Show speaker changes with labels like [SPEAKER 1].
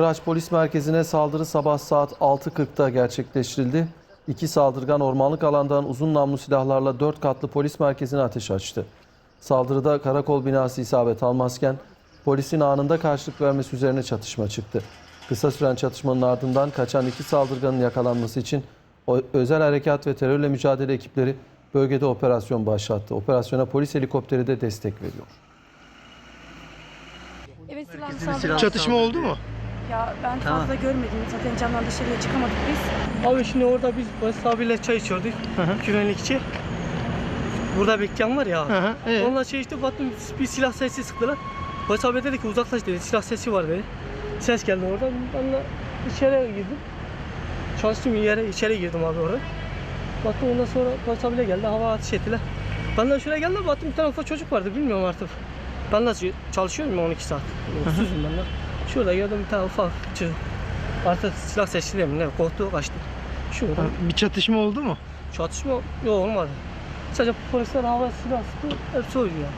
[SPEAKER 1] Kıraç Polis Merkezi'ne saldırı sabah saat 6.40'da gerçekleştirildi. İki saldırgan ormanlık alandan uzun namlu silahlarla dört katlı polis merkezine ateş açtı. Saldırıda karakol binası isabet almazken polisin anında karşılık vermesi üzerine çatışma çıktı. Kısa süren çatışmanın ardından kaçan iki saldırganın yakalanması için özel harekat ve terörle mücadele ekipleri bölgede operasyon başlattı. Operasyona polis helikopteri de destek veriyor.
[SPEAKER 2] Evet saldırı.
[SPEAKER 3] Çatışma oldu mu?
[SPEAKER 2] Ya ben fazla görmedim. Zaten camdan dışarıya çıkamadık biz.
[SPEAKER 4] Abi şimdi orada biz Barış abiyle çay içiyorduk. Güvenlikçi. Burada bekleyen var ya.
[SPEAKER 3] Hı hı, evet.
[SPEAKER 4] Onunla şey işte baktım bir silah sesi sıktılar. Barış abi dedi ki uzaklaş dedi. Silah sesi var dedi. Ses geldi oradan. Ben de içeri girdim. Çalıştım yere içeri girdim abi orada. Baktım ondan sonra Barış abiyle geldi. Hava ateş ettiler. Ben de şuraya geldim baktım bir tane ufak çocuk vardı bilmiyorum artık. Ben de çalışıyorum ya 12 saat. Susuzum ben de. Şurada gördüm bir tane ufak çocuk. Artık silah sesiyle mi ne korktu kaçtı. Şurada.
[SPEAKER 3] Bir çatışma oldu mu?
[SPEAKER 4] Çatışma yok olmadı. Sadece polisler hava silah sıktı. Hepsi oydu ya.